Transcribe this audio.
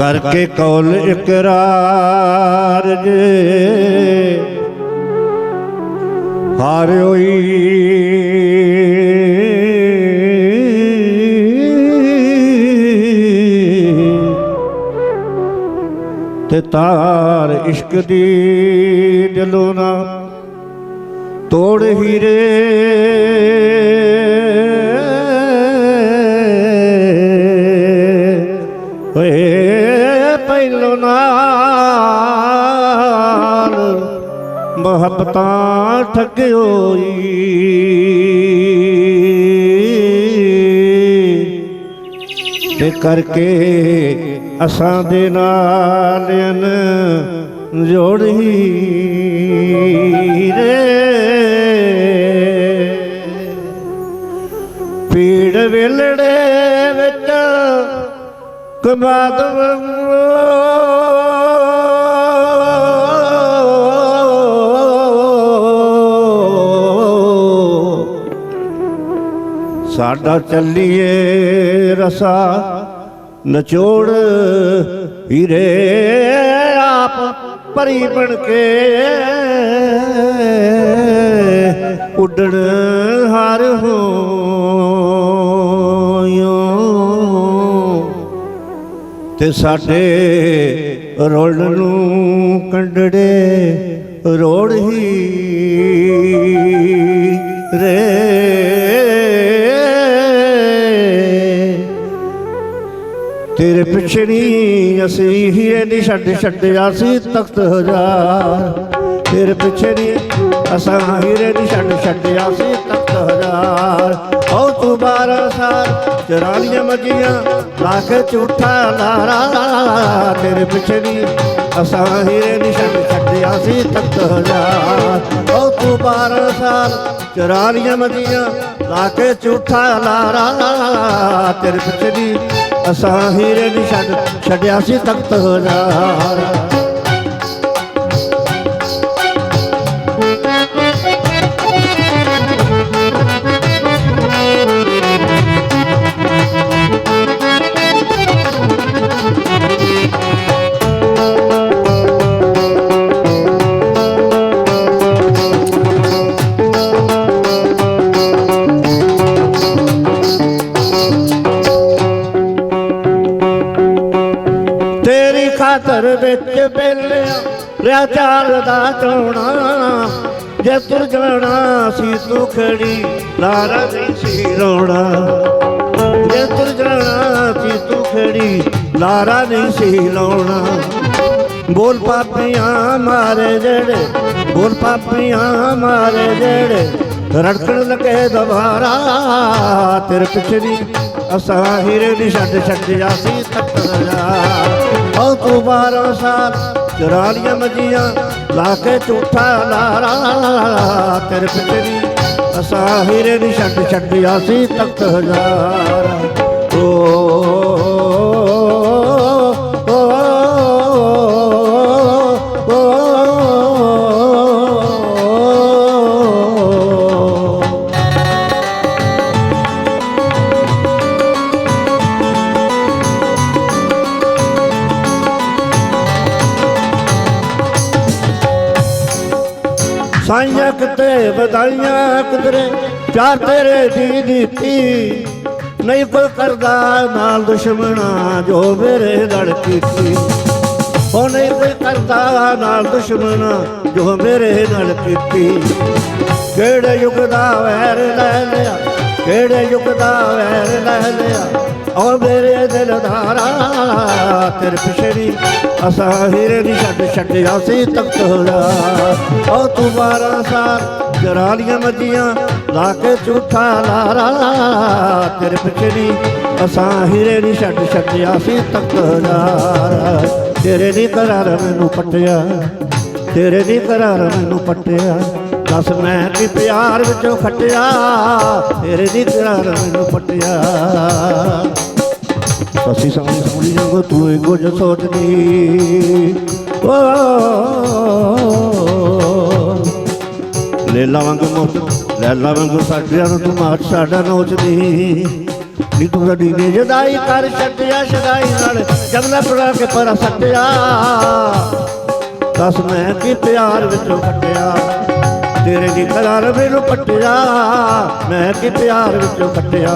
ਕਰਕੇ ਕੌਲ ਇਕਰਾਰ ਜੇ। ਹਾਰ ਹੋਈ। ਤੇ ਤਾਰ ਇਸ਼ਕ ਦੀ ਦਿਲੋਂ ਨਾ ਤੋੜ ਹੀਰੇ। ਓਏ। ਮੁਹੱਬਤਾਂ ਠੱਗਿਓਈ ਤੇ ਕਰਕੇ ਅਸਾਂ ਦੇ ਨਾਲ ਜੋੜੀ ਰੇ। ਪੀੜ ਵੇਲੜੇ ਵਿੱਚ ਕਮਾਦ ਸਾਡਾ ਚੱਲੀਏ ਰਸਾ ਨਚੋੜ ਹੀਰੇ ਆਪ ਪਰੀ ਬਣ ਕੇ। ਉੱਡਣ ਹਾਰ ਹੋਇਓ। ਤੇ ਸਾਡੇ ਰੋਲ ਨੂੰ ਕੰਡੜੇ ਰੋੜ ਹੀ ਰੇ। ਤੇਰੇ ਪਿੱਛੇ ਨਹੀਂ ਅਸੀਂ ਹੀਰੇ ਨਹੀਂ ਛੱਡ ਛੱਡਿਆ ਸੀ, ਤਖਤ ਹਜ਼ਾਰ। ਤੇਰੇ ਪਿੱਛੇ ਨਹੀਂ ਅਸਾਂ ਹੀਰੇ ਨਹੀਂ ਛੱਡ ਛੱਡਿਆ ਸੀ, ਤਖਤ ਹਜ਼ਾਰ। ਓ ਤੂੰ ਬਾਰਾਂ ਸਾਲ ਚਰਾਲੀਆਂ ਮੱਜੀਆਂ ਲਾ ਕੇ ਝੂਠਾ ਲਾਰਾ ਤੇਰੇ ਪਿੱਛੇ ਨਹੀਂ ਅਸਾਂ ਹੀਰੇ ਨਹੀਂ ਛੱਡ ਛੱਡਿਆ ਸੀ, ਤਖਤ ਹਜ਼ਾਰ। ਓ ਤੂੰ ਬਾਰਾਂ ਸਾਲ ਚਰਾਲੀਆਂ ਮੱਜੀਆਂ ਲਾ ਕੇ ਝੂਠਾ ਲਾਰਾ ਤੇਰੇ ਪਿੱਛੇ ਨਹੀਂ ਅਸਾਂ ਹੀਰੇ ਨਹੀਂ ਛੱਡ ਛੱਡਿਆ ਸੀ ਤਖਤ ਹਜ਼ਾਰ ਵਿੱਚ ਬੇਲਿਆ ਰਿਆ ਚਾਲ ਦਾ ਚੋਣਾ। ਜੇ ਤੁਰ ਜਾਣਾ ਸੀ ਤੂੰ ਖੜੀ ਲਾਰਾ ਨਹੀਂ ਸੀ ਰੋਣਾ। ਜੇ ਤੁਰ ਜਾਣਾ ਸੀ ਤੂੰ ਖੜੀ ਲਾਰਾ ਨਹੀਂ ਸੀ ਲਾਉਣਾ ਬੋਲ ਪਾਪੀਆਂ ਮਾਰੇ ਜਿਹੜੇ, ਬੋਲ ਪਾਪੀਆਂ ਮਾਰੇ ਜਿਹੜੇ, ਰੜਕਣ ਲੱਗੇ ਦੁਬਾਰਾ। ਤੇਰੇ ਪਿੱਛੇ ਦੀ ਅਸਾਂ ਹੀਰੇ ਦੀ ਛੱਡ ਛੱਡਿਆ ਸੀ ਤੱਕਰਿਆ ਉਹ ਤੂੰ ਬਾਰਾਂ ਸਾਲ ਚੁਰਾ ਲੀਆਂ ਮਜੀਆਂ ਲਾ ਕੇ ਝੂਠਾ ਲਾਰਾ ਤੇਰੇ ਪਿੱਛੇ ਅਸਾਂ ਹੀਰੇ ਦੀ ਛੱਡ ਛੱਡਿਆ ਸੀ ਤਖਤ ਹਜ਼ਾਰ। ਸਾਈਆਂ ਕਿਤੇ ਵਧਾਈਆਂ ਕੁਦਰੇ, ਪਿਆਰ ਤੇਰੇ ਦੀ ਦਿੱਤੀ ਨਹੀਂ ਕੋਈ ਕਰਦਾ ਨਾਲ ਦੁਸ਼ਮਣਾ ਜੋ ਮੇਰੇ ਲੜ ਕੀਤੀ। ਉਹ ਨਹੀਂ ਕੋਈ ਕਰਦਾ ਨਾਲ ਦੁਸ਼ਮਣਾ ਜੋ ਮੇਰੇ ਨਾਲ ਕੀਤੀ। ਕਿਹੜੇ ਯੁੱਗ ਦਾ ਵੈਰ ਲੈ ਲਿਆ, ਕਿਹੜੇ ਯੁੱਗ ਦਾ ਵੈਰ ਲੈ ਲਿਆ। ਉਹ ਮੇਰੇ ਦਿਲ ਧਾਰਾ ਤੇਰੇ ਪਿਛੇ ਅਸਾਂ ਹੀਰੇ ਦੀ ਛੱਡ ਛੱਡਿਆ ਸੀ ਤਖਤ ਹੋਇਆ ਉਹ ਤੂੰ ਬਾਰਾਂ ਸਾਲ ਜਰਾਲੀਆਂ ਮੱਜੀਆਂ ਲਾ ਕੇ ਝੂਠਾ ਲਾਰਾ ਤੇਰੇ ਪਿਛੇ ਅਸਾਂ ਹੀਰੇ ਦੀ ਛੱਡ ਛੱਡਿਆ ਸੀ ਤਖਤ ਹੋਇਆ ਤੇਰੇ ਦੀ ਕਰਾਰ ਮੈਨੂੰ ਪਟਿਆ, ਤੇਰੇ ਦੀ ਕਰਾਰ ਮੈਨੂੰ ਪਟਿਆ। ਦਸ ਮੈਂ ਵੀ ਪਿਆਰ ਵਿੱਚੋਂ ਖਟਿਆ ਤੇਰੇ ਦੀ ਕਰਾਰ ਮੈਨੂੰ ਪਟਿਆ ਸੱਸੀ ਸਾਹਮਣੇ ਸੁਣੀ ਜਾਂਗੋ ਤੂੰ ਇਹ ਕੁਝ ਸੋਚਦੀ। ਓ, ਲੈਲਾ ਵਾਂਗ ਮੋਟ ਲੈਲਾ ਵਾਂਗ ਸਾਡਿਆਂ ਨੂੰ ਤੂੰ ਮਾਰ ਸਾਡਾ ਨੋਚਦੀ। ਨੀ ਤੂੰ ਸਾਡੀ ਨੇ ਜਦਾਈ ਕਰ ਛੱਡਿਆ ਸ਼ਦਾਈ ਨਾਲ ਜਮਲਾ ਪੜਾ ਕੇ ਪਰ ਸੱਟਿਆ। ਦੱਸ ਮੈਂ ਕੀ ਪਿਆਰ ਵਿੱਚੋਂ ਕੱਟਿਆ ਤੇਰੇ ਦੀ ਕਲਾਰ ਮੈਨੂੰ ਪੱਟਿਆ ਮੈਂ ਕੀ ਪਿਆਰ ਵਿੱਚੋਂ ਕੱਟਿਆ।